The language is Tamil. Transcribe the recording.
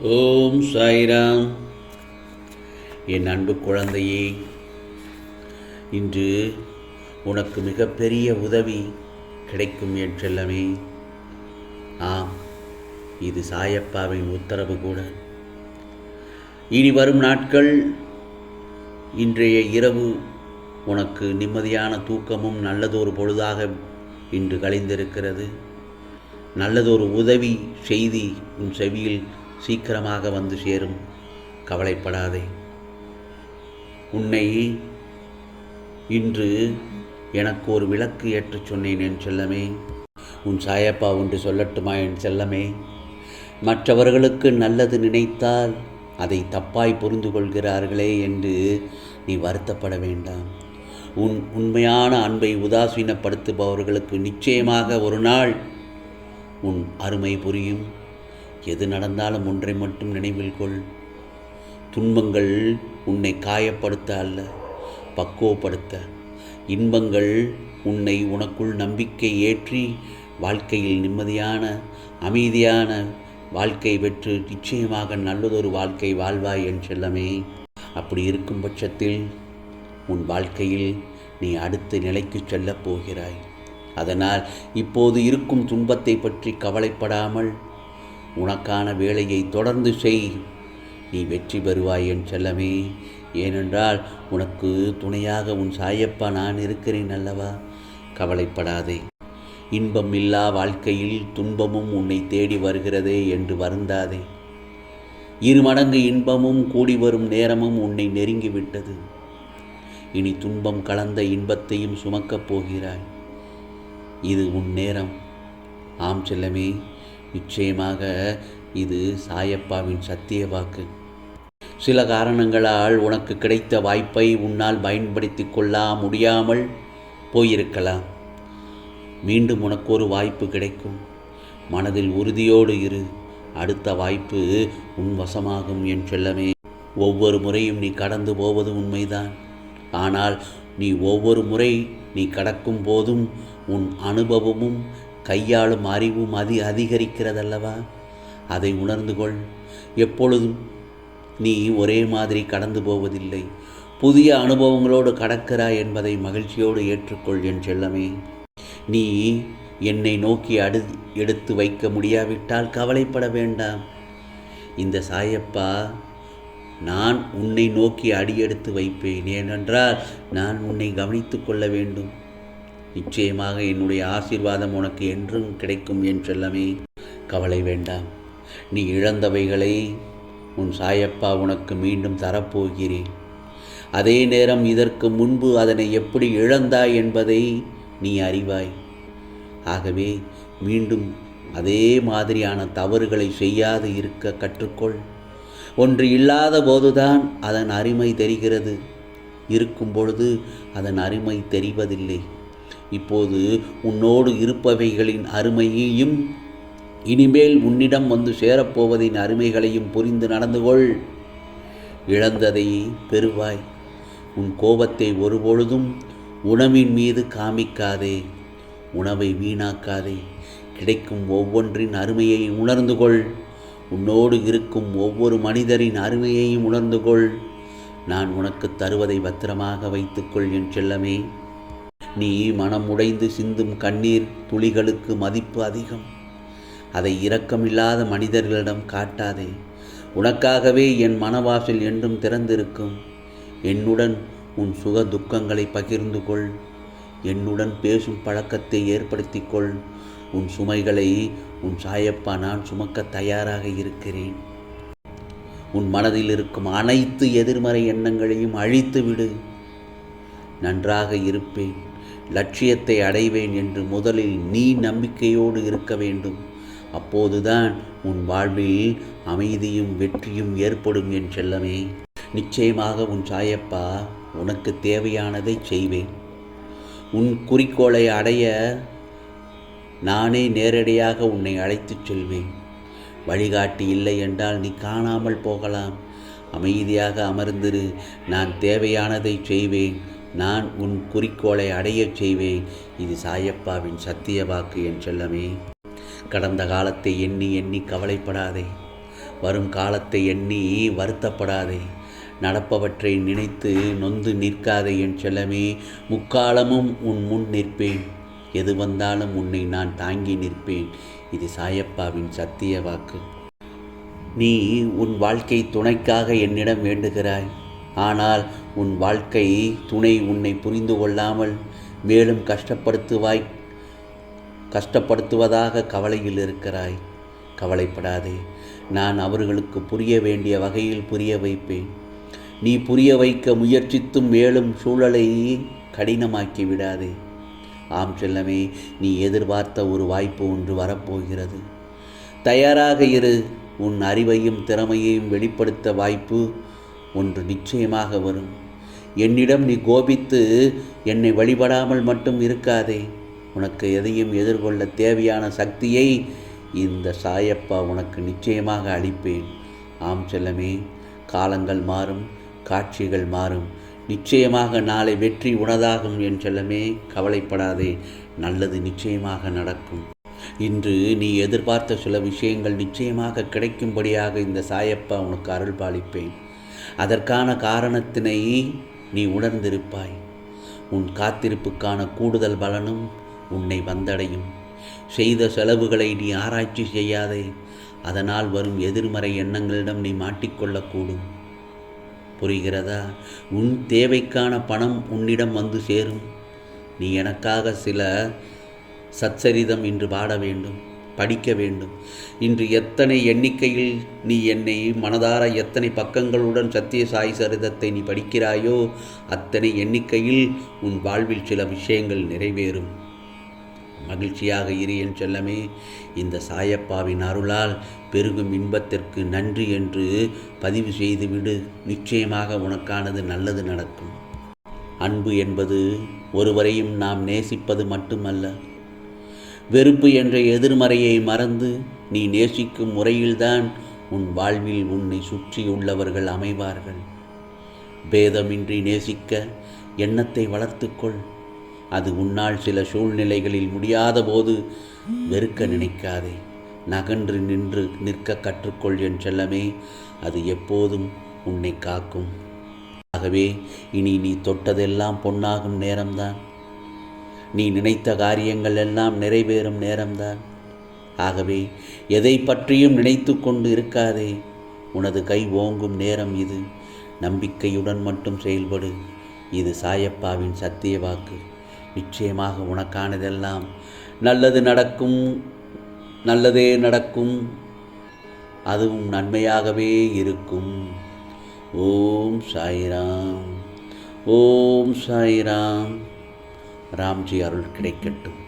ஓம் சாய்ராம். என் அன்பு குழந்தையே இன்று உனக்கு மிகப்பெரிய உதவி கிடைக்கும் என்றெல்லாமே. ஆம் இது சாயப்பாவின் உத்தரவு கூட. இனி வரும் நாட்கள் இன்றைய இரவு உனக்கு நிம்மதியான தூக்கமும் நல்லதொரு பொழுதாக இன்று கழிந்திருக்கிறது. நல்லதொரு உதவி செய்தி உன் செவியில் சீக்கிரமாக வந்து சேரும். கவலைப்படாதே. உன்னை இன்று எனக்கு ஒரு விளக்கு ஏற்றுச் சொன்னேன் என் செல்லமே. உன் சாயப்பா ஒன்று சொல்லட்டுமா என் செல்லமே? மற்றவர்களுக்கு நல்லது நினைத்தால் அதை தப்பாய் புரிந்து கொள்கிறார்களே என்று நீ வருத்தப்பட வேண்டாம். உன் உண்மையான அன்பை உதாசீனப்படுத்துபவர்களுக்கு நிச்சயமாக ஒரு நாள் உன் அருமை புரியும். எது நடந்தாலும் ஒன்றை மட்டும் நினைவில் கொள். துன்பங்கள் உன்னை காயப்படுத்த அல்ல பக்குவப்படுத்த. இன்பங்கள் உன்னை உனக்குள் நம்பிக்கை ஏற்றி வாழ்க்கையில் நிம்மதியான அமைதியான வாழ்க்கை பெற்று நிச்சயமாக நல்லதொரு வாழ்க்கை வாழ்வாய் என் செல்லமே. அப்படி இருக்கும் பட்சத்தில் உன் வாழ்க்கையில் நீ அடுத்த நிலைக்கு செல்லப் போகிறாய். அதனால் இப்போது இருக்கும் துன்பத்தை பற்றி கவலைப்படாமல் உனக்கான வேலையை தொடர்ந்து செய். நீ வெற்றி பெறுவாய் என் செல்லமே. ஏனென்றால் உனக்கு துணையாக உன் சாயப்பா நான் இருக்கிறேன் அல்லவா? கவலைப்படாதே. இன்பம் இல்லா வாழ்க்கையில் துன்பமும் உன்னை தேடி வருகிறதே என்று வருந்தாதே. இரு மடங்கு இன்பமும் கூடி வரும் நேரமும் உன்னை நெருங்கிவிட்டது. இனி துன்பம் கலந்த இன்பத்தையும் சுமக்கப் போகிறாய். இது உன் நேரம். ஆம் செல்லமே. நிச்சயமாக இது சாயப்பாவின் சத்திய வாக்கு. சில காரணங்களால் உனக்கு கிடைத்த வாய்ப்பை உன்னால் பயன்படுத்தி கொள்ள முடியாமல் போயிருக்கலாம். மீண்டும் உனக்கு ஒரு வாய்ப்பு கிடைக்கும். மனதில் உறுதியோடு இரு. அடுத்த வாய்ப்பு உன் வசமாகும் என் செல்லமே. ஒவ்வொரு முறையும் நீ கடந்து போவது உண்மைதான். ஆனால் நீ ஒவ்வொரு முறை நீ கடக்கும் போதும் உன் அனுபவமும் கையாளும் அறிவும் அதி அதிகரிக்கிறதல்லவா? அதை உணர்ந்து கொள். எப்பொழுதும் நீ ஒரே மாதிரி கடந்து போவதில்லை. புதிய அனுபவங்களோடு கடக்கிறாய் என்பதை மகிழ்ச்சியோடு ஏற்றுக்கொள் என் செல்லமே. நீ என்னை நோக்கி அடு எடுத்து வைக்க முடியாவிட்டால் கவலைப்பட வேண்டாம். இந்த சாயப்பா நான் உன்னை நோக்கி அடியெடுத்து வைப்பேன். ஏனென்றால் நான் உன்னை கவனித்து கொள்ள வேண்டும். நிச்சயமாக என்னுடைய ஆசீர்வாதம் உனக்கு என்றும் கிடைக்கும் என் செல்லமே கவலை வேண்டாம். நீ இழந்தவைகளை உன் சாயப்பா உனக்கு மீண்டும் தரப்போகிறேன். அதே நேரம் இதற்கு முன்பு அதனை எப்படி இழந்தாய் என்பதை நீ அறிவாய். ஆகவே மீண்டும் அதே மாதிரியான தவறுகளை செய்யாது இருக்க கற்றுக்கொள். ஒன்று இல்லாத போதுதான் அதன் அருமை தெரிகிறது. இருக்கும் பொழுது அதன் அருமை தெரிவதில்லை. இப்போது உன்னோடு இருப்பவைகளின் அருமையையும் இனிமேல் உன்னிடம் வந்து சேரப்போவதின் அருமைகளையும் புரிந்து நடந்து கொள். இழந்ததை பெறுவாய். உன் கோபத்தை ஒருபொழுதும் உணவின் மீது காமிக்காதே. உணவை வீணாக்காதே. கிடைக்கும் ஒவ்வொன்றின் அருமையை உணர்ந்து கொள். உன்னோடு இருக்கும் ஒவ்வொரு மனிதரின் அருமையையும் உணர்ந்து கொள். நான் உனக்கு தருவதை பத்திரமாக வைத்துக்கொள் என் செல்லமே. நீ மனம் உடைந்து சிந்தும் கண்ணீர் துளிகளுக்கு மதிப்பு அதிகம். அதை இரக்கமில்லாத மனிதர்களிடம் காட்டாதே. உனக்காகவே என் மனவாசல் என்றும் திறந்திருக்கும். என்னுடன் உன் சுக துக்கங்களை பகிர்ந்து கொள். என்னுடன் பேசும் பழக்கத்தை ஏற்படுத்திக்கொள் உன் சுமைகளை உன் சாயப்பா நான் சுமக்க தயாராக இருக்கிறேன். உன் மனதில் இருக்கும் அனைத்து எதிர்மறை எண்ணங்களையும் அழித்து விடு நன்றாக இருப்பேன். லட்சியத்தை அடைவேன் என்று முதலில் நீ நம்பிக்கையோடு இருக்க வேண்டும். அப்போதுதான் உன் வாழ்வில் அமைதியும் வெற்றியும் ஏற்படும் என் செல்லமே. நிச்சயமாக உன் சாயப்பா உனக்கு தேவையானதை செய்வேன். உன் குறிக்கோளை அடைய நானே நேரடியாக உன்னை அழைத்துச் செல்வேன். வழிகாட்டி இல்லை என்றால் நீ காணாமல் போகலாம். அமைதியாக அமர்ந்திரு நான் தேவையானதை செய்வேன். நான் உன் குறிக்கோளை அடையச் செய்வேன். இது சாயப்பாவின் சத்திய வாக்கு என் செல்லமே. கடந்த காலத்தை எண்ணி எண்ணி கவலைப்படாதே. வரும் காலத்தை எண்ணி வருத்தப்படாதே. நடப்பவற்றை நினைத்து நொந்து நிற்காதே என் செல்லமே. முக்காலமும் உன் முன் நிற்பேன். எது வந்தாலும் உன்னை நான் தாங்கி நிற்பேன். இது சாயப்பாவின் சத்திய வாக்கு. நீ உன் வாழ்க்கை துணைக்காக என்னிடம் வேண்டுகிறாய். ஆனால் உன் வாழ்க்கை துணை உன்னை புரிந்து கொள்ளாமல் மேலும் கஷ்டப்படுத்துவாய் கஷ்டப்படுத்துவதாக கவலையில் இருக்கிறாய். கவலைப்படாதே நான் அவர்களுக்கு புரிய வேண்டிய வகையில் புரிய வைப்பேன். நீ புரிய வைக்க முயற்சித்தும் மேலும் சூழலை கடினமாக்கி விடாதே. ஆம் செல்லமே நீ எதிர்பார்த்த ஒரு வாய்ப்பு ஒன்று வரப்போகிறது. தயாராக இரு உன் அறிவையும் திறமையையும் வெளிப்படுத்த வாய்ப்பு ஒன்று நிச்சயமாக வரும். என்னிடம் நீ கோபித்து என்னை வழிபடாமல் மட்டும் இருக்காதே. உனக்கு எதையும் எதிர்கொள்ள தேவையான சக்தியை இந்த சாயப்பா உனக்கு நிச்சயமாக அளிப்பேன். ஆம் செல்லமே காலங்கள் மாறும் காட்சிகள் மாறும். நிச்சயமாக நாளை வெற்றி உனதாகும் என் செல்லமே கவலைப்படாதே நல்லது நிச்சயமாக நடக்கும். இன்று நீ எதிர்பார்த்த சில விஷயங்கள் நிச்சயமாக கிடைக்கும்படியாக இந்த சாயப்பா உனக்கு அருள் பாலிப்பேன் அதற்கான காரணத்தினை நீ உணர்ந்திருப்பாய். உன் காத்திருப்புக்கான கூடுதல் பலனும் உன்னை வந்தடையும். செய்த செலவுகளை நீ ஆராய்ச்சி செய்யாதே. அதனால் வரும் எதிர்மறை எண்ணங்களிடம் நீ மாட்டிக்கொள்ளக்கூடும். புரிகிறதா? உன் தேவைக்கான பணம் உன்னிடம் வந்து சேரும். நீ எனக்காக சில சச்சரிதம் இன்று பாட வேண்டும். படிக்க வேண்டும். இன்று எத்தனை எண்ணிக்கையில் நீ என்னை மனதார எத்தனை பக்கங்களுடன் சத்திய சாய் சரிதத்தை நீ படிக்கிறாயோ அத்தனை எண்ணிக்கையில் உன் வாழ்வில் சில விஷயங்கள் நிறைவேறும். மகிழ்ச்சியாக இரு என் செல்லமே இந்த சாயப்பாவின் அருளால் பெருகும் இன்பத்திற்கு நன்றி என்று பதிவு செய்துவிடு நிச்சயமாக உனக்கானது நல்லது நடக்கும். அன்பு என்பது ஒருவரையும் நாம் நேசிப்பது மட்டுமல்ல வெறுப்பு என்ற எதிர்மறையை மறந்து நீ நேசிக்கும் முறையில்தான் உன் வாழ்வில் உன்னை சுற்றியுள்ளவர்கள் அமைவார்கள். பேதமின்றி நேசிக்க எண்ணத்தை வளர்த்துக்கொள். அது உன்னால் சில சூழ்நிலைகளில் முடியாத போது வெறுக்க நினைக்காதே. நகன்று நின்று நிற்க கற்றுக்கொள் என் செல்லமே அது எப்போதும் உன்னை காக்கும். ஆகவே இனி நீ தொட்டதெல்லாம் பொன்னாகும் நேரம்தான். நீ நினைத்த காரியங்கள் எல்லாம் நிறைவேறும் நேரம்தான். ஆகவே எதை பற்றியும் நினைத்து கொண்டு இருக்காதே. உனது கை ஓங்கும் நேரம் இது. நம்பிக்கையுடன் மட்டும் செயல்படு. இது சாயப்பாவின் சத்திய வாக்கு. நிச்சயமாக உனக்கானதெல்லாம் நல்லது நடக்கும் நல்லதே நடக்கும். அதுவும் நன்மையாகவே இருக்கும். ஓம் சாய்ராம். ஓம் சாய்ராம். ராம்ஜி அருள் கிடைக்கட்டும்